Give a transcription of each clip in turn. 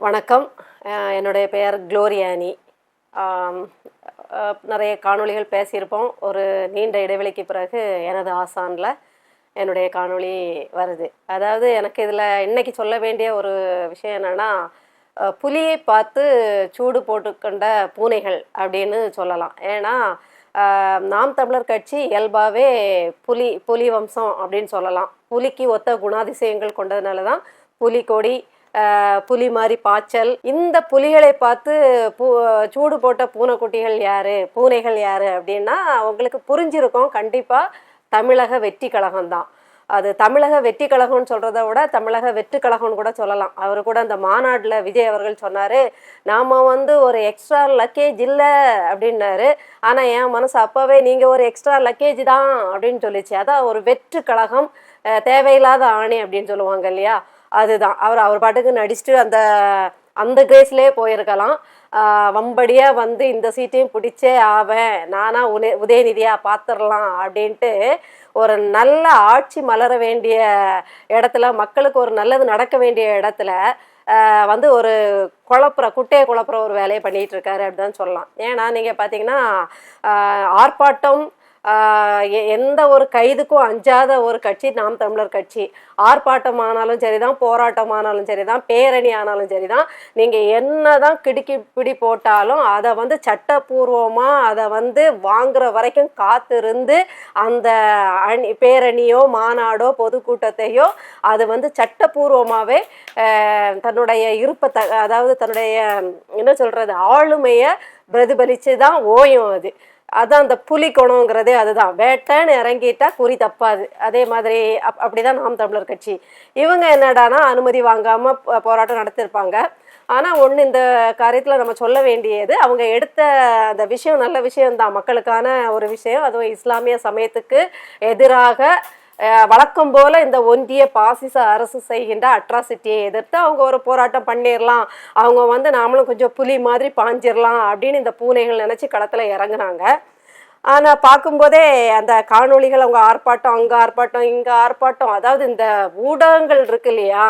வணக்கம். என்னுடைய பெயர் குளோரியானி. நிறைய காணொளிகள் பேசியிருப்போம். ஒரு நீண்ட இடைவெளிக்கு பிறகு எனது ஆசானில் என்னுடைய காணொளி வருது. அதாவது எனக்கு இதில் இன்றைக்கி சொல்ல வேண்டிய ஒரு விஷயம் என்னென்னா புலியை பார்த்து சூடு போட்டுக்கொண்ட பூனைகள் அப்படின்னு சொல்லலாம். ஏன்னா நாம் தமிழர் கட்சி இயல்பாகவே புலி புலி வம்சம் அப்படின்னு சொல்லலாம். புலிக்கு ஒத்த குணாதிசயங்கள் கொண்டதுனால தான் புலிக்கொடி புலி மாதிரி பாய்ச்சல். இந்த புலிகளை பார்த்து பூ சூடு போட்ட பூனைக்குட்டிகள் யாரு பூனைகள் யாரு அப்படின்னா உங்களுக்கு புரிஞ்சிருக்கும். கண்டிப்பாக தமிழக வெற்றி கழகம் தான். அது தமிழக வெற்றி கழகம்னு சொல்கிறத விட தமிழக வெற்றி கழகம்னு கூட சொல்லலாம். அவர் கூட அந்த மாநாட்டில் விஜய் அவர்கள் சொன்னார் நாம் வந்து ஒரு எக்ஸ்ட்ரா லக்கேஜ் இல்லை அப்படின்னாரு. ஆனால் என் மனசு அப்போவே நீங்கள் ஒரு எக்ஸ்ட்ரா லக்கேஜ் தான் அப்படின்னு சொல்லிச்சு. அதான் ஒரு வெற்று கழகம் தேவையில்லாத ஆணி அப்படின்னு சொல்லுவாங்க இல்லையா? அதுதான். அவர் அவர் பாட்டுக்கு நடிச்சுட்டு அந்த அந்த கிரேஸ்லேயே போயிருக்கலாம். வம்படியாக வந்து இந்த சீட்டையும் பிடிச்சே ஆவேன். நானாக உனே உதயநிதியாக பார்த்துடலாம் அப்படின்ட்டு ஒரு நல்ல ஆட்சி மலர வேண்டிய இடத்துல மக்களுக்கு ஒரு நல்லது நடக்க வேண்டிய இடத்துல வந்து ஒரு குழப்புற குட்டையை குழப்புற ஒரு வேலையை பண்ணிகிட்டு இருக்காரு அப்படின்னு சொல்லலாம். ஏன்னா நீங்கள் பார்த்தீங்கன்னா ஆர்ப்பாட்டம் எந்த ஒரு கைதுக்கும் அஞ்சாத ஒரு கட்சி நாம் தமிழர் கட்சி. ஆர்ப்பாட்டமானாலும் சரிதான் போராட்டமானாலும் சரிதான் பேரணி ஆனாலும் சரிதான். நீங்கள் என்னதான் கிடுக்கி பிடி போட்டாலும் அதை வந்து சட்டப்பூர்வமாக அதை வந்து வாங்குற வரைக்கும் காத்திருந்து அந்த அணி பேரணியோ மாநாடோ பொதுக்கூட்டத்தையோ அது வந்து சட்டப்பூர்வமாகவே தன்னுடைய இருப்பத்தை அதாவது தன்னுடைய என்ன சொல்கிறது ஆளுமையை பிரதிபலித்து தான் ஓயும் அது. அதான் அந்த புலி குணங்கிறதே அதுதான். வேட்டைன்னு இறங்கிட்டா குறி தப்பாது. அதே மாதிரி அப் அப்படிதான் நாம் தமிழர் கட்சி. இவங்க என்னடானா அனுமதி வாங்காமல் போராட்டம் நடத்திருப்பாங்க. ஆனால் ஒன்று இந்த காரியத்தில் நம்ம சொல்ல வேண்டியது அவங்க எடுத்த அந்த விஷயம் நல்ல விஷயம்தான். மக்களுக்கான ஒரு விஷயம். அதுவும் இஸ்லாமிய சமயத்துக்கு எதிராக வழக்கம் போல இந்த ஒன்றிய பாசிச அரசு செய்கின்ற அட்ராசிட்டியை எதிர்த்து அவங்க ஒரு போராட்டம் பண்ணிடலாம் அவங்க வந்து நாமளும் கொஞ்சம் புலி மாதிரி பாஞ்சிடலாம் அப்படின்னு இந்த பூனைகள் நினச்சி களத்தில் இறங்குனாங்க. ஆனால் பார்க்கும்போதே அந்த காணொளிகள் அவங்க ஆர்ப்பாட்டம் அங்கே ஆர்ப்பாட்டம் இங்கே ஆர்ப்பாட்டம் அதாவது இந்த ஊடகங்கள் இருக்கு இல்லையா?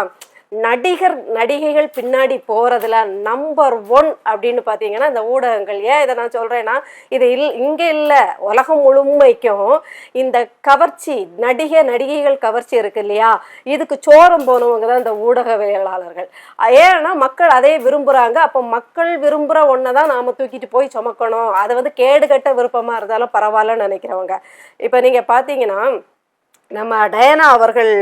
நடிகர் நடிகைகள் பின்னாடி போகிறதுல நம்பர் ஒன் அப்படின்னு பார்த்தீங்கன்னா இந்த ஊடகங்கள். ஏன் இதை நான் சொல்கிறேன்னா இது இல் இங்கே இல்லை. உலகம் முழுமைக்கும் இந்த கவர்ச்சி நடிகை நடிகைகள் கவர்ச்சி இருக்கு இல்லையா? இதுக்கு சோரம் போனவங்க தான் இந்த ஊடகவியலாளர்கள். ஏன்னா மக்கள் அதே விரும்புகிறாங்க அப்போ மக்கள் விரும்புகிற ஒன்றை தான் நாம் தூக்கிட்டு போய் சுமக்கணும். அது வந்து கேடுகட்ட விருப்பமாக இருந்தாலும் பரவாயில்லன்னு நினைக்கிறவங்க. இப்போ நீங்கள் பார்த்தீங்கன்னா நம்ம டயனா அவர்கள்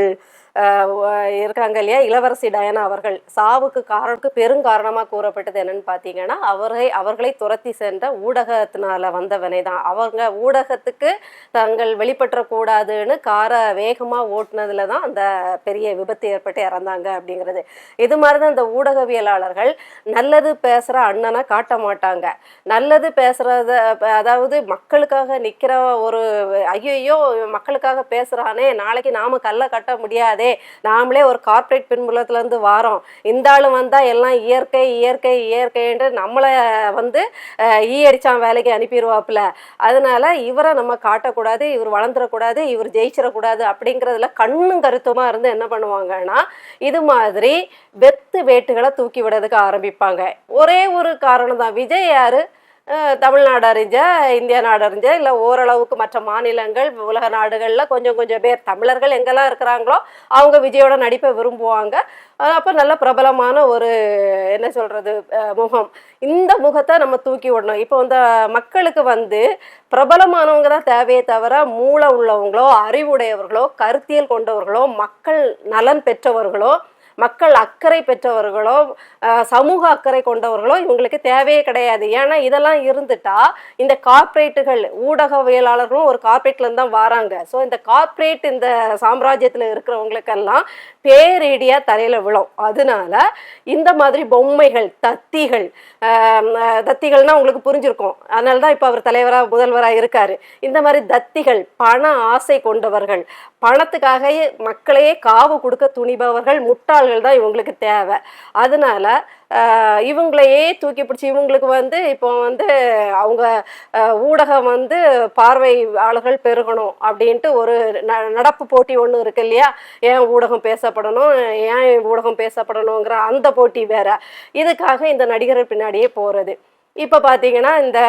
இருக்காங்க இல்லையா? இளவரசி டயனா அவர்கள். சாவுக்கு காரணத்துக்கு பெருங்காரணமாக கூறப்பட்டது என்னன்னு பார்த்தீங்கன்னா அவரை அவர்களை துரத்தி சென்ற ஊடகத்தினால வந்தவனை தான். அவங்க ஊடகத்துக்கு தங்கள் வெளிப்பற்றக்கூடாதுன்னு காரை வேகமாக ஓட்டுனதுல தான் அந்த பெரிய விபத்து ஏற்பட்டு இறந்தாங்க அப்படிங்கிறது. இது மாதிரி தான் இந்த ஊடகவியலாளர்கள் நல்லது பேசுகிற அண்ணனை காட்ட மாட்டாங்க. நல்லது பேசுகிறத அதாவது மக்களுக்காக நிற்கிற ஒரு ஐயோ மக்களுக்காக பேசுகிறானே நாளைக்கு நாம கல்லை கட்ட முடியாது நாமளே ஒரு கார்ப்பரேட் பின்புலத்துலேருந்து வாரோம். இந்த வந்தால் எல்லாம் இயற்கை இயற்கை இயற்கைன்ட்டு நம்மளை வந்து ஈ அடித்தான் வேலைக்கு அனுப்பிடுவாப்புல அதனால இவரை நம்ம காட்டக்கூடாது இவர் வளர்ந்துடக்கூடாது இவர் ஜெயிச்சிடக்கூடாது அப்படிங்கிறதுல கண்ணும் கருத்துமாக இருந்து என்ன பண்ணுவாங்கன்னா இது மாதிரி வெத்து வேட்டுகளை தூக்கி விடுறதுக்கு ஆரம்பிப்பாங்க. ஒரே ஒரு காரணம் தான் விஜய் யாரு? தமிழ்நாடு அறிஞ்சா இந்தியா நாடு அறிஞ்சா இல்லை ஓரளவுக்கு மற்ற மாநிலங்கள் உலக நாடுகளில் கொஞ்சம் கொஞ்சம் பேர் தமிழர்கள் எங்கெல்லாம் இருக்கிறாங்களோ அவங்க விஜயோட நடிப்பை விரும்புவாங்க. அப்போ நல்ல பிரபலமான ஒரு என்ன சொல்கிறது முகம். இந்த முகத்தை நம்ம தூக்கி விடணும். இப்போ இந்த மக்களுக்கு வந்து பிரபலமானவங்க தான் தேவையே தவிர மூளை உள்ளவங்களோ அறிவுடையவர்களோ கருத்தியல் கொண்டவர்களோ மக்கள் நலன் பெற்றவர்களோ மக்கள் அக்கறை பெற்றவர்களோ சமூக அக்கறை கொண்டவர்களோ இவங்களுக்கு தேவையே கிடையாது. ஏன்னா இதெல்லாம் இருந்துட்டா இந்த கார்ப்பரேட்டுகள் ஊடகவியலாளர்களும் ஒரு கார்ப்பரேட்லேருந்து தான் வராங்க. ஸோ இந்த கார்ப்பரேட் இந்த சாம்ராஜ்யத்தில் இருக்கிறவங்களுக்கெல்லாம் பேரேடியாக தலையில் விழும். அதனால இந்த மாதிரி பொம்மைகள் தத்திகள் தத்திகள்னால் தத்திகள்னா உங்களுக்கு புரிஞ்சிருக்கும். அதனால தான் இப்போ அவர் தலைவராக முதல்வராக இருக்கார். இந்த மாதிரி தத்திகள் பண ஆசை கொண்டவர்கள் பணத்துக்காக மக்களையே காவு கொடுக்க துணிபவர்கள் முட்டாள்கள் தான் இவங்களுக்கு தேவை. அதனால இவங்களையே தூக்கி பிடிச்சி இவங்களுக்கு வந்து இப்போ வந்து அவங்க ஊடகம் வந்து பார்வையாளர்கள் பெருகணும் அப்படின்ட்டு ஒரு ந நடப்பு போட்டி ஒன்று இருக்கு இல்லையா? ஏன் ஊடகம் பேச பேசப்படணும் ஏன் ஊடகம் பேசப்படணுங்கிற அந்த போட்டி வேற. இதுக்காக இந்த நடிகர் பின்னாடியே போகிறது இப்போ பார்த்தீங்கன்னா இந்த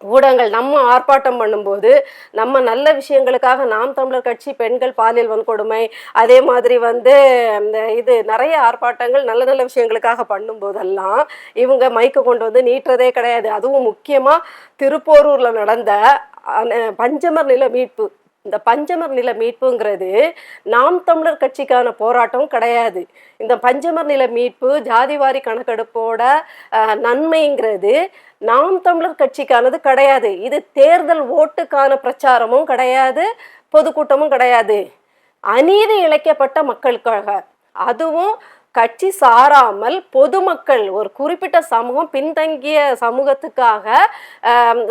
ஊடகங்கள் நம்ம ஆர்ப்பாட்டம் பண்ணும்போது நம்ம நல்ல விஷயங்களுக்காக நாம் தமிழர் கட்சி பெண்கள் பாலியல் வன்கொடுமை அதே மாதிரி வந்து இந்த இது நிறைய ஆர்ப்பாட்டங்கள் நல்ல நல்ல விஷயங்களுக்காக பண்ணும்போதெல்லாம் இவங்க மைக்கு கொண்டு வந்து நீட்டுறதே கிடையாது. அதுவும் முக்கியமாக திருப்போரூரில் நடந்த பஞ்சமர் நில மீட்பு. இந்த பஞ்சமர் நில மீட்புங்கிறது நாம் தமிழர் கட்சிக்கான போராட்டம் கிடையாது. இந்த பஞ்சமர் நில மீட்பு ஜாதிவாரி கணக்கெடுப்போட நன்மைங்கிறது நாம் தமிழர் கட்சிக்கானது கிடையாது. இது தேர்தல் ஓட்டுக்கான பிரச்சாரமும் கிடையாது பொதுக்கூட்டமும் கிடையாது. அநீதி இழைக்கப்பட்ட மக்களுக்காக. அதுவும் கட்சி சாராமல் பொதுமக்கள் ஒரு குறிப்பிட்ட சமூகம் பின்தங்கிய சமூகத்துக்காக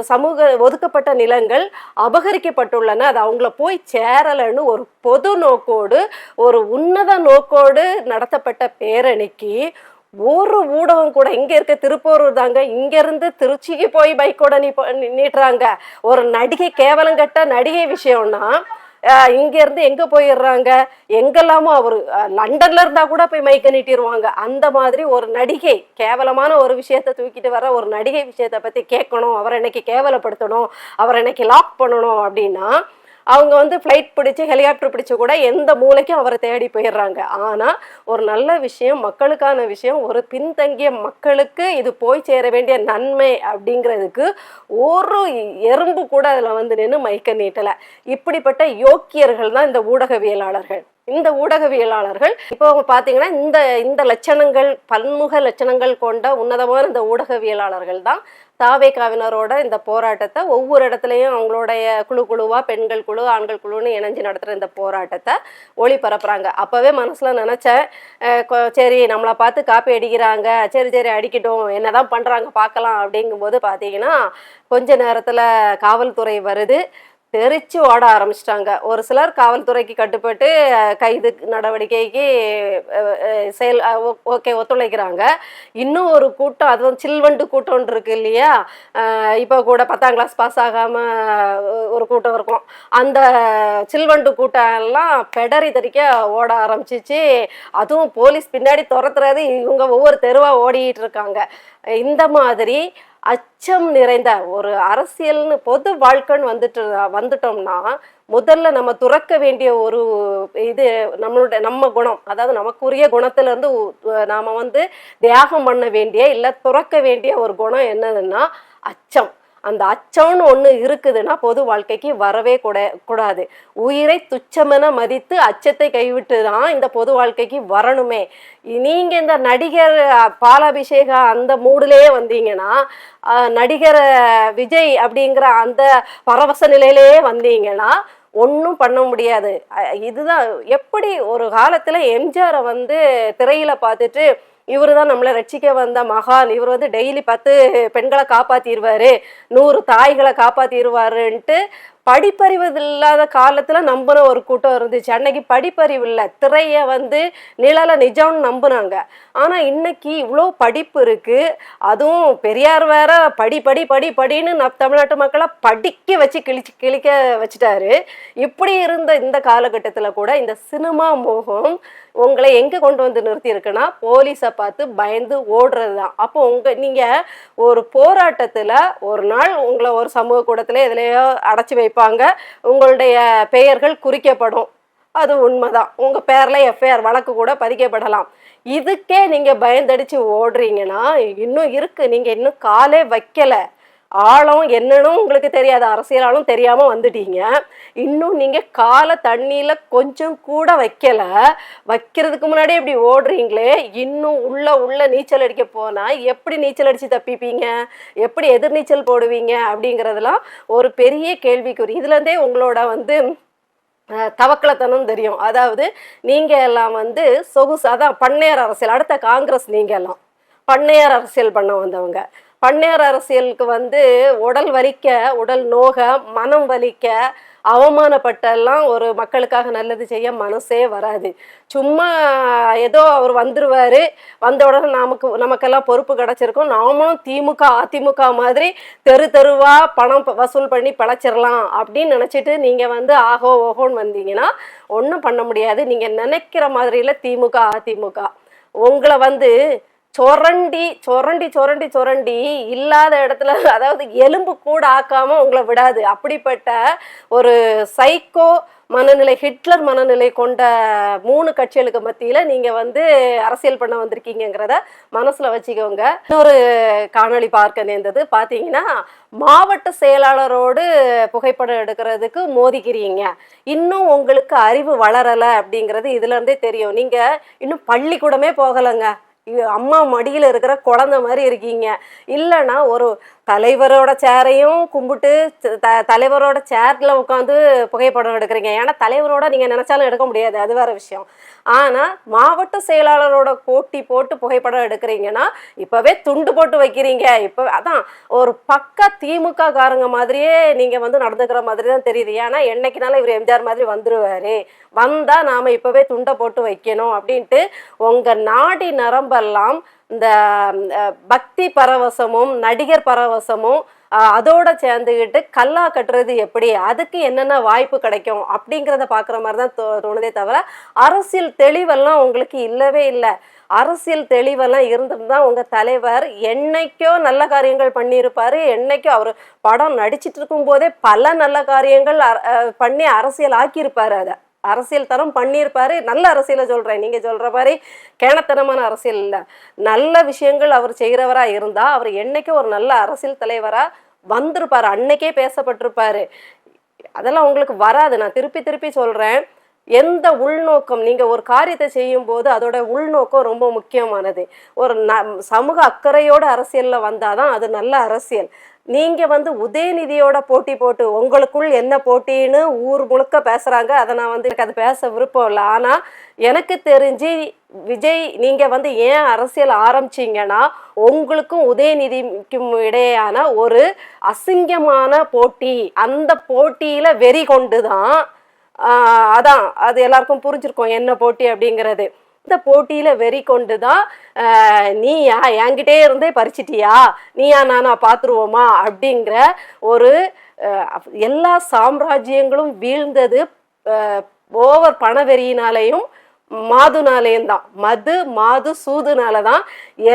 சமூக ஒதுக்கப்பட்ட நிலங்கள் அபகரிக்கப்பட்டுள்ளன. அது அவங்கள போய் சேரலைன்னு ஒரு பொது நோக்கோடு ஒரு உன்னத நோக்கோடு நடத்தப்பட்ட பேரணிக்கு ஒரு ஊடகம் கூட இங்க இருக்க திருப்போரூர் தாங்க இங்க இருந்து திருச்சிக்கு போய் பைக்கோட நீ நீட்டுறாங்க. ஒரு நடிகை கேவலம் கட்ட நடிகை விஷயம்னா இங்கேருந்து எங்கே போயிடுறாங்க? எங்கெல்லாமோ அவர் லண்டனில் இருந்தால் கூட போய் மைக்க நீட்டிடுவாங்க அந்த மாதிரி ஒரு நடிகை கேவலமான ஒரு விஷயத்தை தூக்கிட்டு வர ஒரு நடிகை விஷயத்தை பற்றி கேட்கணும். அவரை இன்னைக்கு கேவலப்படுத்தணும். அவரை இன்னைக்கு லாக் பண்ணணும் அப்படின்னா அவங்க வந்து ஃப்ளைட் பிடிச்சி ஹெலிகாப்டர் பிடிச்சி கூட எந்த மூலைக்கும் அவரை தேடி போயிடுறாங்க. ஆனால் ஒரு நல்ல விஷயம் மக்களுக்கான விஷயம் ஒரு பின்தங்கிய மக்களுக்கு இது போய் சேர வேண்டிய நன்மை அப்படிங்கிறதுக்கு ஒரு எறும்பு கூட அதில் வந்து நின்று மைக்க நீட்டலை. இப்படிப்பட்ட யோக்கியர்கள் தான் இந்த ஊடகவியலாளர்கள். இந்த ஊடகவியலாளர்கள் இப்போ அவங்க பார்த்தீங்கன்னா இந்த இந்த லட்சணங்கள் பன்முக லட்சணங்கள் கொண்ட உன்னதமான இந்த ஊடகவியலாளர்கள் தான் தாவேக்காவினரோட இந்த போராட்டத்தை ஒவ்வொரு இடத்துலையும் அவங்களுடைய குழு குழுவா பெண்கள் குழு ஆண்கள் குழுன்னு இணைஞ்சு நடத்துகிற இந்த போராட்டத்தை ஒளிபரப்புறாங்க அப்போவே மனசில் நினச்சேன் கொ- சரி நம்மளை பார்த்து காப்பி அடிக்கிறாங்க சரி சரி அடிக்கட்டும் என்னதான் பண்ணுறாங்க பார்க்கலாம் அப்படிங்கும்போது பார்த்தீங்கன்னா கொஞ்ச நேரத்தில் காவல்துறை வருது. தெரிச்சு ஓட ஆரம்பிச்சிட்டாங்க. ஒரு சிலர் காவல்துறைக்கு கட்டுப்பட்டு கைது நடவடிக்கைக்கு செயல் ஓகே ஒத்துழைக்கிறாங்க. இன்னும் ஒரு கூட்டம் அதுவும் சில்வண்டு கூட்டம்னு இருக்கு இல்லையா? இப்போ கூட பத்தாம் கிளாஸ் பாஸ் ஆகாமல் ஒரு கூட்டம் இருக்கும். அந்த சில்வண்டு கூட்டம் எல்லாம் பெடரி தறிக்க ஓட ஆரம்பிச்சிச்சு. அதுவும் போலீஸ் பின்னாடி துரத்துறது இவங்க ஒவ்வொரு தெருவாக ஓடிட்டு இருக்காங்க. இந்த மாதிரி அச்சம் நிறைந்த ஒரு அரசியல்னு பொது வாழ்க்கைன்னு வந்துட்டு வந்துட்டோம்னா முதல்ல நம்ம துறக்க வேண்டிய ஒரு இது நம்மளுடைய நம்ம குணம் அதாவது நமக்குரிய குணத்துல நாம் நாம வந்து தியாகம் பண்ண வேண்டிய இல்லை துறக்க வேண்டிய ஒரு குணம் என்னதுன்னா அச்சம். அந்த அச்சம்னு ஒன்று இருக்குதுன்னா பொது வாழ்க்கைக்கு வரவே கூட கூடாது. உயிரை துச்சமென மதித்து அச்சத்தை கைவிட்டு தான் இந்த பொது வாழ்க்கைக்கு வரணுமே. நீங்கள் இந்த நடிகர் பாலாபிஷேகா அந்த மூடுலேயே வந்தீங்கன்னா நடிகர் விஜய் அப்படிங்கிற அந்த பரவச நிலையிலேயே வந்தீங்கன்னா ஒன்றும் பண்ண முடியாது. இதுதான் எப்படி ஒரு காலத்தில் எம்ஜிஆரை வந்து திரையில் பார்த்துட்டு இவர் தான் நம்மளை ரட்சிக்க வந்த மகான். இவர் வந்து டெய்லி பத்து பெண்களை காப்பாத்திடுவாரு நூறு தாய்களை காப்பாத்திடுவாருன்ட்டு படிப்பறிவு இல்லாத காலத்துல நம்பின ஒரு கூட்டம் இருந்துச்சு. அன்னைக்கு படிப்பறிவு இல்லை. திரைய வந்து நிழல நிஜம்னு நம்புனாங்க. ஆனா இன்னைக்கு இவ்வளோ படிப்பு இருக்கு. அதுவும் பெரியார் வேற படி படி படி படின்னு நம் தமிழ்நாட்டு மக்களை படிக்க வச்சு கிழிச்சு கிழிக்க வச்சுட்டாரு. இப்படி இருந்த இந்த காலகட்டத்தில் கூட இந்த சினிமா மோகம் உங்களை எங்கே கொண்டு வந்து நிறுத்தி இருக்குன்னா போலீஸை பார்த்து பயந்து ஓடுறது தான் அப்போ உங்கள் நீங்கள் ஒரு போராட்டத்தில் ஒரு நாள் உங்களை ஒரு சமூக கூடத்தில் எதுலையோ அடைச்சி வைப்பாங்க. உங்களுடைய பெயர்கள் குறிக்கப்படும். அது உண்மைதான். உங்கள் பேரில் எஃப்ஐஆர் வழக்கு கூட பதிக்கப்படலாம். இதுக்கே நீங்கள் பயந்தடிச்சு ஓடுறீங்கன்னா இன்னும் இருக்குது நீங்கள் இன்னும் காலே வைக்கலை. ஆழம் என்னன்னு உங்களுக்கு தெரியாது அரசியலாலும் தெரியாம வந்துட்டீங்க. இன்னும் நீங்க காலை தண்ணியில கொஞ்சம் கூட வைக்கல. வைக்கிறதுக்கு முன்னாடி இப்படி ஓடுறீங்களே இன்னும் உள்ள உள்ள நீச்சல் அடிக்க போனா எப்படி நீச்சல் அடிச்சு தப்பிப்பீங்க? எப்படி எதிர்நீச்சல் போடுவீங்க? அப்படிங்கிறதெல்லாம் ஒரு பெரிய கேள்விக்குறி. இதுல இருந்தே உங்களோட வந்து தவக்கலத்தனம் தெரியும். அதாவது நீங்க எல்லாம் வந்து சொகுசு அதான் பண்ணையார் அரசியல் அடுத்த காங்கிரஸ் நீங்க எல்லாம். பண்ணையார் அரசியல் பண்ண வந்தவங்க. பண்ணையார் அரசியலுக்கு வந்து உடல் வலிக்க உடல் நோக மனம் வலிக்க அவமானப்பட்டெல்லாம் ஒரு மக்களுக்காக நல்லது செய்ய மனசே வராது. சும்மா ஏதோ அவர் வந்துருவாரு வந்த உடனே நமக்கு நமக்கெல்லாம் பொறுப்பு கிடைச்சிருக்கும். நாமும் திமுக அதிமுக மாதிரி தெரு தெருவா பணம் வசூல் பண்ணி பிழைச்சிடலாம் அப்படின்னு நினச்சிட்டு நீங்கள் வந்து ஆகோ ஓகோன்னு வந்தீங்கன்னா ஒன்றும் பண்ண முடியாது. நீங்கள் நினைக்கிற மாதிரில திமுக அதிமுக. உங்களை வந்து சொரண்டி சொரண்டி சொரண்டி சொரண்டி இல்லாத இடத்துல அதாவது எலும்பு கூட ஆக்காம உங்களை விடாது. அப்படிப்பட்ட ஒரு சைக்கோ மனநிலை ஹிட்லர் மனநிலை கொண்ட மூணு கட்சிகளுக்கு மத்தியில நீங்க வந்து அரசியல் பண்ண வந்திருக்கீங்கங்கிறத மனசுல வச்சுக்கோங்க. இன்னொரு காணொளி பார்க்க நேர்ந்தது பாத்தீங்கன்னா மாவட்ட செயலாளரோடு புகைப்படம் எடுக்கிறதுக்கு மோதிக்கிறீங்க. இன்னும் உங்களுக்கு அறிவு வளரல அப்படிங்கிறது இதுல இருந்தே தெரியும். நீங்க இன்னும் பள்ளிக்கூடமே போகலைங்க. அம்மா மடியில் இருக்கிற குழந்த மாதிரி இருக்கீங்க. இல்லைன்னா ஒரு தலைவரோட சேரையும் கும்பிட்டு த தலைவரோட சேர்ல உட்காந்து புகைப்படம் எடுக்கிறீங்க. ஏன்னா தலைவரோட நீங்கள் நினச்சாலும் எடுக்க முடியாது. அது வேற விஷயம். ஆனால் மாவட்ட செயலாளரோட போட்டி போட்டு புகைப்படம் எடுக்கிறீங்கன்னா இப்போவே துண்டு போட்டு வைக்கிறீங்க. இப்போ அதான் ஒரு பக்கா திமுக காரங்க மாதிரியே நீங்கள் வந்து நடந்துக்கிற மாதிரி தான் தெரியுது. ஏன்னா என்னைக்குனாலும் இவர் எம்ஜிஆர் மாதிரி வந்துருவாரு. வந்தால் நாம் இப்போவே துண்டை போட்டு வைக்கணும் அப்படின்ட்டு உங்கள் நாடி நரம்பெல்லாம் இந்த பக்தி பரவசமும் நடிகர் பரவசமும் அதோட சேர்ந்துக்கிட்டு கல்லா கட்டுறது எப்படி? அதுக்கு என்னென்ன வாய்ப்பு கிடைக்கும்? அப்படிங்கிறத பார்க்குற மாதிரி தான் தோ தோணுதே தவிர அரசியல் தெளிவெல்லாம் உங்களுக்கு இல்லவே இல்லை. அரசியல் தெளிவெல்லாம் இருந்திருந்தா உங்கள் தலைவர் என்னைக்கோ நல்ல காரியங்கள் பண்ணியிருப்பார். என்னைக்கோ அவர் படம் நடிச்சிட்டு இருக்கும் போதே பல நல்ல காரியங்கள் பண்ணி அரசியல் ஆக்கியிருப்பார் அதை. அரசியல் தரம் பண்ணியிருப்பாரு. நல்ல அரசியலை சொல்கிறேன் நீங்கள் சொல்கிற மாதிரி கேணத்தனமான அரசியல் இல்லை. நல்ல விஷயங்கள் அவர் செய்கிறவராக இருந்தால் அவர் என்றைக்கும் ஒரு நல்ல அரசியல் தலைவராக வந்திருப்பார். அன்னைக்கே பேசப்பட்டிருப்பாரு. அதெல்லாம் உங்களுக்கு வராது. நான் திருப்பி திருப்பி சொல்கிறேன் எந்த உள்நோக்கம் நீங்கள் ஒரு காரியத்தை செய்யும் போது அதோட உள்நோக்கம் ரொம்ப முக்கியமானது. ஒரு ந சமூக அக்கறையோட வந்தால் தான் அது நல்ல அரசியல். நீங்கள் வந்து உதயநிதியோட போட்டி போட்டு உங்களுக்குள் என்ன போட்டின்னு ஊர் முழுக்க பேசுகிறாங்க அதை நான் வந்து எனக்கு அது பேச விருப்பம் இல்லை. ஆனால் எனக்கு தெரிஞ்சு விஜய் நீங்கள் வந்து ஏன் அரசியல் ஆரம்பிச்சீங்கன்னா உங்களுக்கும் உதயநிதிக்கும் இடையேயான ஒரு அசிங்கமான போட்டி அந்த போட்டியில் வெறி கொண்டு தான் அதான் அது எல்லாருக்கும் புரிஞ்சிருக்கும் என்ன போட்டி அப்படிங்கிறது. இந்த போட்டியில வெறி கொண்டு தான் நீயா என்கிட்டே இருந்தே பறிச்சிட்டியா? நீயா நானா பார்த்துருவோமா அப்படிங்கிற ஒரு எல்லா சாம்ராஜ்யங்களும் வீழ்ந்தது ஓவர் பணவெறியினாலையும் மாதுனாலேயும் தான் மது மாது சூதுனால தான்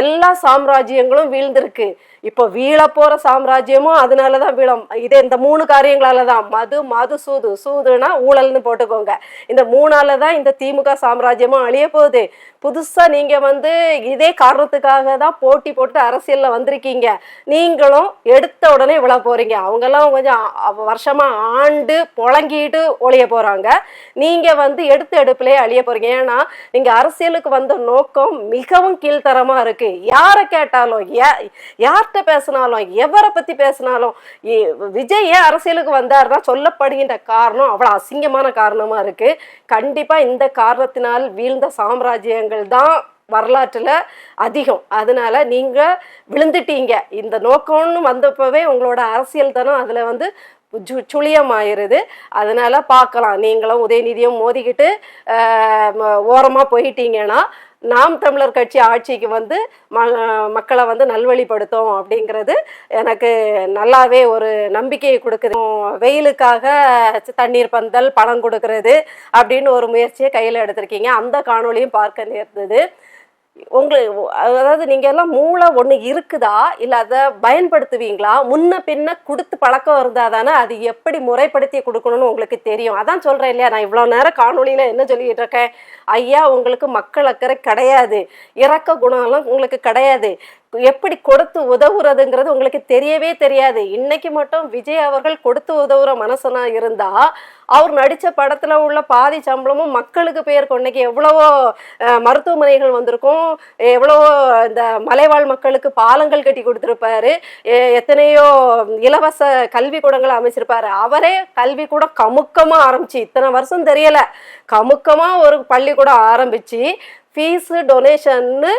எல்லா சாம்ராஜ்யங்களும் வீழ்ந்திருக்கு. இப்போ வீழ போற சாம்ராஜ்யமும் அதனால தான் வீழும். இதே இந்த மூணு காரியங்களால தான் மது மது சூது. சூதுனா ஊழல்னு போட்டுக்கோங்க. இந்த மூணால தான் இந்த திமுக சாம்ராஜ்யமும் அழிய போகுது. புதுசா நீங்க வந்து இதே காரணத்துக்காக தான் போட்டி போட்டு அரசியல்ல வந்திருக்கீங்க. நீங்களும் எடுத்த உடனே விழ போறீங்க. அவங்கெல்லாம் கொஞ்சம் வருஷமா ஆண்டு புழங்கிட்டு ஒழிய போறாங்க. நீங்க வந்து எடுத்த எடுப்புலயே அழிய போறீங்க. ஏன்னா நீங்க அரசியலுக்கு வந்த நோக்கம் மிகவும் கீழ்த்தரமா இருக்கு. யாரை கேட்டாலும் யார் யார்கிட்ட பேசினாலும் எவரை பத்தி பேசினாலும் விஜய் ஏன் அரசியலுக்கு வந்தாருன்னா சொல்லப்படுகின்ற காரணம் அவ்வளவு அசிங்கமான காரணமா இருக்கு. கண்டிப்பா இந்த காரணத்தினால் வீழ்ந்த சாம்ராஜ்யங்கள் தான் வரலாற்றில் அதிகம். அதனால நீங்கள் விழுந்துட்டீங்க. இந்த நோக்கம்னு வந்தப்பவே உங்களோட அரசியல் தனம் அதில் வந்து ஜு சுழியமாயிருது. அதனால பார்க்கலாம். நீங்களும் உதயநிதியும் மோதிக்கிட்டு ஓரமாக போயிட்டீங்கன்னா நாம் தமிழர் கட்சி ஆட்சிக்கு வந்து ம மக்களை வந்து நல்வழிப்படுத்தும் அப்படிங்கிறது எனக்கு நல்லாவே ஒரு நம்பிக்கையை கொடுக்குது. வெயிலுக்காக தண்ணீர் பந்தல் பணம் கொடுக்கறது அப்படின்னு ஒரு முயற்சியை கையில் எடுத்திருக்கீங்க. அந்த காணொளியும் பார்க்க நேர்ந்தது. உங்களுக்கு அதாவது நீங்கள் எல்லாம் மூளை ஒன்று இருக்குதா? இல்லை அதை பயன்படுத்துவீங்களா? முன்ன பின்ன கொடுத்து பழக்கம் இருந்தால் தானே அது எப்படி முறைப்படுத்தி கொடுக்கணும்னு உங்களுக்கு தெரியும். அதான் சொல்கிறேன் இல்லையா நான் இவ்வளோ நேரம் காணொலியில் என்ன சொல்லிக்கிட்டு இருக்கேன்? ஐயா உங்களுக்கு மக்கள் அக்கறை கிடையாது. இறக்க குணம்லாம் உங்களுக்கு கிடையாது. எப்படி கொடுத்து உதவுறதுங்கிறது உங்களுக்கு தெரியவே தெரியாது. இன்னைக்கு மட்டும் விஜய் அவர்கள் கொடுத்து உதவுற மனசனா இருந்தா அவர் நடித்த படத்துல உள்ள பாதி சம்பளமும் மக்களுக்கு பெயர் கொண்டைக்கு எவ்வளவோ மருத்துவமனைகள் வந்திருக்கும். எவ்வளவோ இந்த மலைவாழ் மக்களுக்கு பாலங்கள் கட்டி கொடுத்துருப்பாரு. எத்தனையோ இலவச கல்வி கூடங்களை அமைச்சிருப்பாரு. அவரே கல்வி கூட கமுக்கமா ஆரம்பிச்சு இத்தனை வருஷம் தெரியல. கமுக்கமா ஒரு பள்ளிக்கூடம் ஆரம்பிச்சு ஃபீஸு டொனேஷன்னு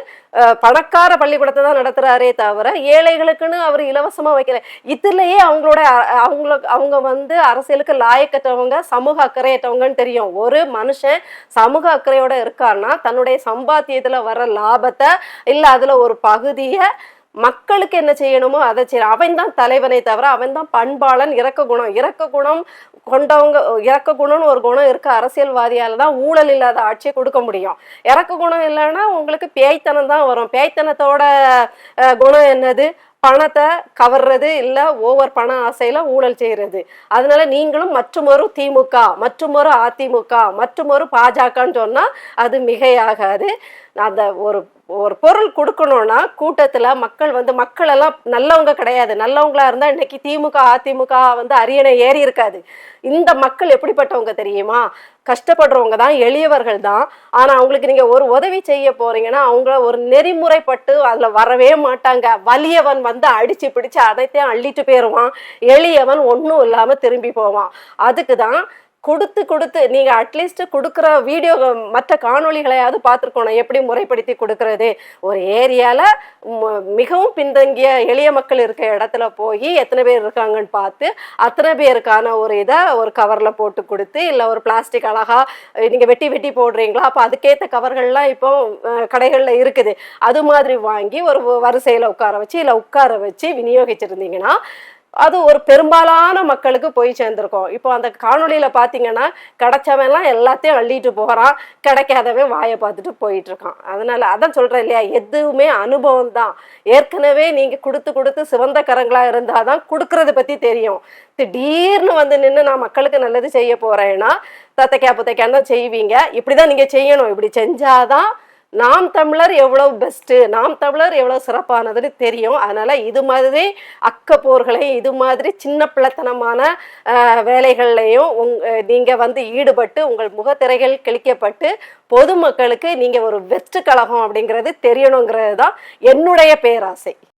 பணக்கார பள்ளிக்கூடத்தை தான் நடத்துகிறாரே தவிர ஏழைகளுக்குன்னு அவர் இலவசமாக வைக்கிற இதுலேயே அவங்களோட அவங்களுக்கு அவங்க வந்து அரசியலுக்கு லாயக்கற்றவங்க சமூக அக்கறையற்றவங்கன்னு தெரியும். ஒரு மனுஷன் சமூக அக்கறையோட இருக்கான்னா தன்னுடைய சம்பாத்தியத்தில் வர லாபத்தை இல்லை அதில் ஒரு பகுதியை மக்களுக்கு என்ன செய்யணுமோ அதை செய்ய அவன் தான் தலைவனை தவிர அவன் தான் பண்பாளன் இறக்க குணம். இறக்க குணம் கொண்டவங்க இறக்க குணம்னு ஒரு குணம் இருக்க அரசியல்வாதியால தான் ஊழல் இல்லாத ஆட்சியை கொடுக்க முடியும். இறக்க குணம் இல்லைன்னா உங்களுக்கு பேய்த்தனம் தான் வரும். பேய்த்தனத்தோட குணம் என்னது? பணத்தை கவர்றது இல்லை ஓவர் பண ஆசையில் ஊழல் செய்கிறது அதனால நீங்களும் மற்றொரு திமுக மற்றுமொரு அதிமுக மற்றொரு பாஜகன்னு சொன்னால் அது மிகையாகாது. அந்த ஒரு ஒரு பொருள் கொடுக்கணும்னா கூட்டத்தில் மக்கள் வந்து மக்கள் எல்லாம் நல்லவங்க கிடையாது. நல்லவங்களா இருந்தால் இன்னைக்கு திமுக அதிமுக வந்து அரியணை ஏறி இருக்காது. இந்த மக்கள் எப்படிப்பட்டவங்க தெரியுமா? கஷ்டப்படுறவங்க தான் எளியவர்கள் தான். ஆனால் அவங்களுக்கு நீங்கள் ஒரு உதவி செய்ய போறீங்கன்னா அவங்கள ஒரு நெறிமுறைப்பட்டு அதில் வரவே மாட்டாங்க. வலியவன் வந்து அடிச்சு பிடிச்சு அனைத்தையும் அள்ளிட்டு போயிடுவான் எளியவன் ஒன்றும் இல்லாமல் திரும்பி போவான். அதுக்கு தான் கொடுத்து கொடுத்து நீங்கள் அட்லீஸ்ட் கொடுக்குற வீடியோ மற்ற காணொளிகளையாவது பார்த்துருக்கணும். எப்படி முறைப்படுத்தி கொடுக்கறது? ஒரு ஏரியாவில் மிகவும் பின்தங்கிய எளிய மக்கள் இருக்க இடத்துல போய் எத்தனை பேர் இருக்காங்கன்னு பார்த்து அத்தனை பேருக்கான ஒரு இதை ஒரு கவரில் போட்டு கொடுத்து இல்லை ஒரு பிளாஸ்டிக் அழகா நீங்கள் வெட்டி வெட்டி போடுறீங்களா? அப்போ அதுக்கேற்ற கவர்கள்லாம் இப்போ கடைகளில் இருக்குது. அது மாதிரி வாங்கி ஒரு வரிசையில் உட்கார வச்சு இல்லை உட்கார வச்சு விநியோகிச்சிருந்தீங்கன்னா அது ஒரு பெரும்பாலான மக்களுக்கு போய் சேர்ந்துருக்கும். இப்போ அந்த காணொலியில் பார்த்தீங்கன்னா கிடைச்சவன்லாம் எல்லாத்தையும் அள்ளிட்டு போகிறான் கிடைக்காதவன் வாயை பார்த்துட்டு போயிட்டு இருக்கான் அதனால அதான் சொல்கிறேன் இல்லையா எதுவுமே அனுபவம் தான். ஏற்கனவே நீங்கள் கொடுத்து கொடுத்து சிவந்த கரங்களாக இருந்தால் தான் கொடுக்கறத பற்றி தெரியும். திடீர்னு வந்து நின்று நான் மக்களுக்கு நல்லது செய்ய போகிறேன்னா தத்தைக்கா புத்தைக்கான்னு தான் செய்வீங்க. இப்படி தான் நீங்கள் செய்யணும். இப்படி செஞ்சாதான் நாம் தமிழர் எவ்வளவு பெஸ்ட்டு நாம் தமிழர் எவ்வளோ சிறப்பானதுன்னு தெரியும். அதனால் இது மாதிரி அக்கப்போர்களையும் இது மாதிரி சின்ன பிள்ளைத்தனமான வேலைகள்லையும் உங் நீங்கள் வந்து ஈடுபட்டு உங்கள் முகத்திரைகள் கிழிக்கப்பட்டு பொதுமக்களுக்கு நீங்கள் ஒரு வெற்று கழகம் அப்படிங்கிறது தெரியணுங்கிறது தான் என்னுடைய பேராசை.